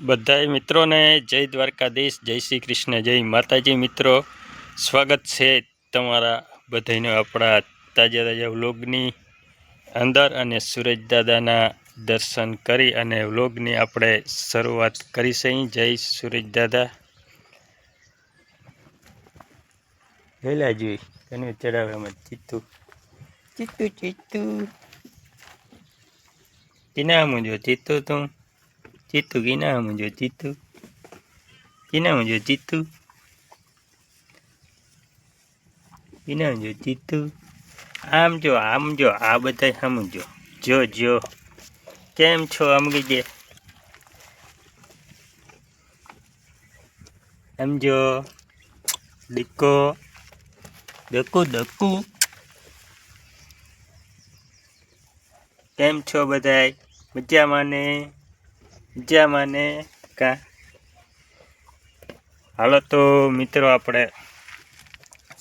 બધાય મિત્રોને જય દ્વારકાધીશ જય શ્રી કૃષ્ણ જય માતાજી મિત્રો. સ્વાગત છે તમારા બધાને આપણા તાજા તાજા વ્લોગની અંદર અને સુરજ દાદાના દર્શન કરી અને વ્લોગની આપણે શરૂઆત કરી છે. જય સુરજ દાદા. વેલા જોઈ તને ચડાવે અમે ચીતું ચીતું ચીતું કિના મુજો ચીતું તું. ચીતુ કિના મુજો ચીતુ કીના મુજો ચીતુ કિના મુજો ચીતુ આમ જો આમ જો આ બધા સમજો જો જો કેમ છો અમગી દે સમજો દીકો દકુ દકુ કેમ છો બધાય મજામાં ને મજામાં મને કા. હાલો તો મિત્રો આપણે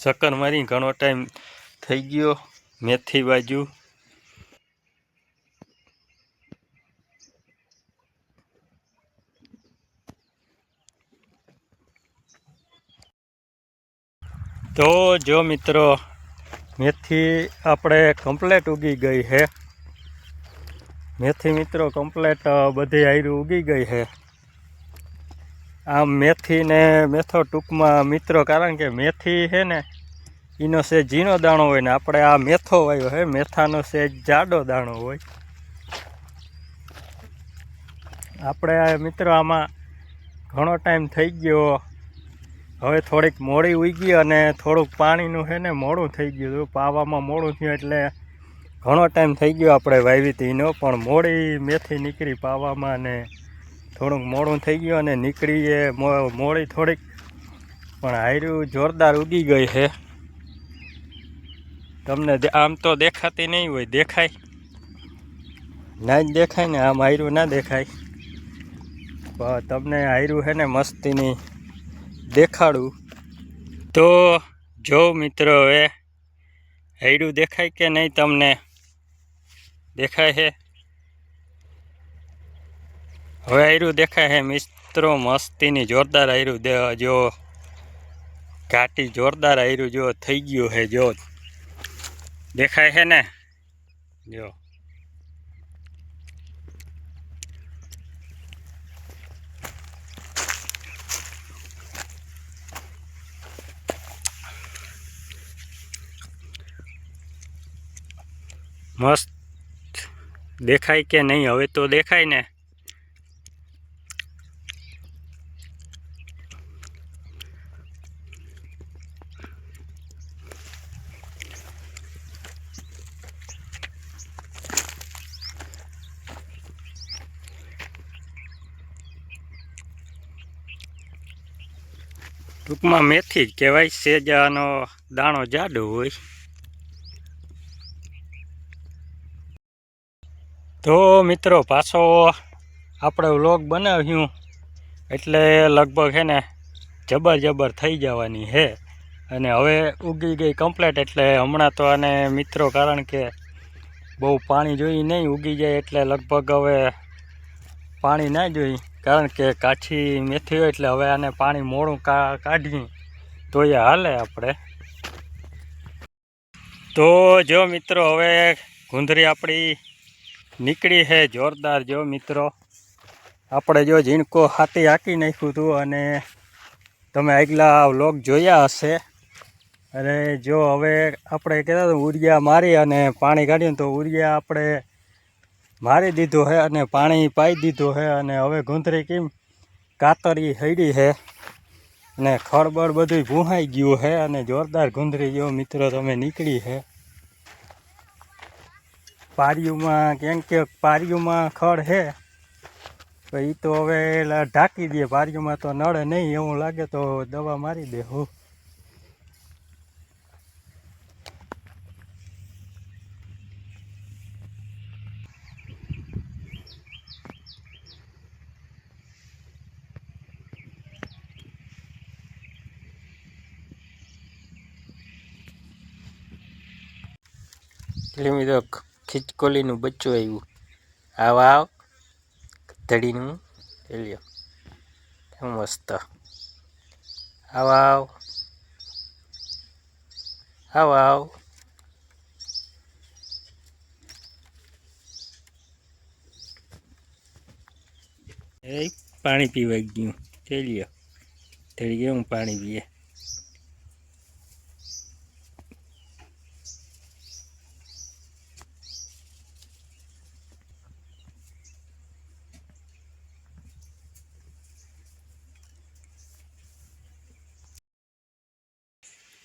ચક્કર મારી ઘણો ટાઈમ થઈ ગયો મેથી બાજુ. તો જો મિત્રો, મેથી આપણે કમ્પ્લેટ ઉગી ગઈ છે. મેથી મિત્રો કમ્પ્લેટ બધી આયરું ઉગી ગઈ છે. આમ મેથી ને મેથો ટૂંકમાં મિત્રો, કારણ કે મેથી છે ને, એનો સેજ ઝીણો દાણો હોય ને, આપણે આ મેથો વાયો છે, મેથાનો સેજ જાડો દાણો હોય. આપણે આ મિત્રો આમાં ઘણો ટાઈમ થઈ ગયો. હવે થોડીક મોડી ઉગી અને થોડુંક પાણીનું છે ને, મોડું થઈ ગયું હતું. પાવામાં મોડું થયું એટલે ઘણો ટાઈમ થઈ ગયો આપણે વાવી તીનો પણ મોડી મેથી નીકળી પાવામાં ને થોડુંક મોડું થઈ ગયું અને નીકળી એ મોડી થોડીક. પણ હાર્યું જોરદાર ઉગી ગઈ છે. તમને આમ તો દેખાતી નહીં હોય, દેખાય. ના જ દેખાય ને, આમ હાર્યું ના દેખાય. પણ તમને હાર્યું છે ને મસ્તીની દેખાડું. તો જો મિત્રો હવે હૈડું દેખાય કે નહીં તમને? દેખાય છે? હવે આયરું દેખાય છે મિત્રો, મસ્તીની જોરદાર આયરું દે, જો ઘાટી જોરદાર આયરું જો, થઈ ગયું છે જો. દેખાય છે ને? જો. મસ્ત દેખાય કે નહીં? હવે તો દેખાય ને. ટૂંકમાં મેથી જ કહેવાય, સેજાનો દાણો જાડો હોય. તો મિત્રો, પાછો આપણે વ્લોગ બનાવ્યું. એટલે લગભગ હે ને જબર જબર થઈ જવાની છે અને હવે ઉગી ગઈ કમ્પ્લેટ એટલે હમણાં તો આને મિત્રો, કારણ કે બહુ પાણી જોઈ નહીં ઉગી જાય, એટલે લગભગ હવે પાણી ના જોઈ. કારણ કે કાઠી મેથી હોય, એટલે હવે આને પાણી મોડું કાઢી તો એ હાલે આપણે. તો જો મિત્રો, હવે ગુંદરી આપણી નીકળી છે જોરદાર જો મિત્રો. આપણે જો ઝીણકો હાથી હાંકી નાખ્યું હતું અને તમે આગલા વ્લોગ જોયા હશે. અને જો હવે આપણે કહેતા હતા ઉરિયા મારી અને પાણી કાઢ્યું તો ઉરિયા આપણે મારી દીધું છે અને પાણી પાઈ દીધું છે અને હવે ગુંદરી કેમ કાતરી હૈડી છે અને ખળબળ બધું ભૂહાઈ ગયું છે અને જોરદાર ગુંદરી જેવો મિત્રો તમે નીકળી છે પારિયુંમાં, કેમ કે પારિયુંમાં ખડ હે તો એ તો હવે ઢાંકી દે, પારિયુંમાં તો નળે નહીં, એવું લાગે તો દવા મારી દે, હું. એટલે મિત્રો ખીચકોલીનું બચ્ચું આવ્યું. આવ આવ. ધડીનું લ્યો કેવું મસ્ત. આવ આવ. આવ આવ. પાણી પીવા ગયું. થઈ ધડી ગયું પાણી પીએ.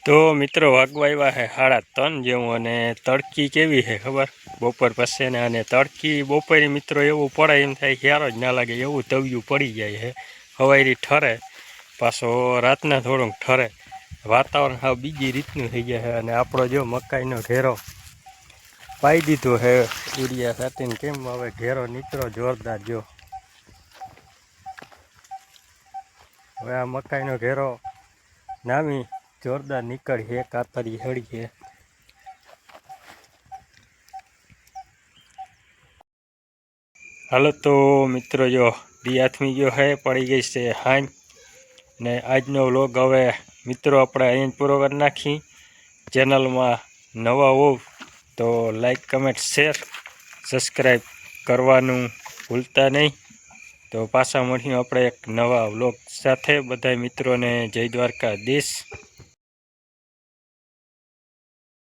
તો મિત્રો વાગવા આવ્યા છે સાડા ત્રણ જેવું અને તડકી કેવી છે ખબર? બપોર પછી ને અને તડકી બપોરે મિત્રો એવું પડે એમ થાય ક્યારો જ ના લાગે, એવું તવિયું પડી જાય છે હવાયરી ઠરે, પાછો રાતના થોડુંક ઠરે. વાતાવરણ હા બીજી રીતનું થઈ ગયા છે અને આપણો જો મકાઈનો ઘેરો પાઈ દીધો છે યુરિયા સાથે કેમ હવે ઘેરો નીકળો જોરદાર જો. હવે આ મકાઈનો ઘેરો નામી જોરદાર નીકળીએ કાતરી હળીએ હાલો તો મિત્રો જો દી આથમી ગયો હે, પડી ગઈ છે હાંજ. ને આજનો વ્લોગ હવે મિત્રો આપણે અહીં પૂરો કરી નાખી. ચેનલમાં નવા હોવ તો લાઈક, કમેન્ટ, શેર, સબસ્ક્રાઈબ કરવાનું ભૂલતા નહીં. તો પાછા મળીએ આપણે એક નવા વ્લોગ સાથે. બધા મિત્રોને જય દ્વારકા દેશ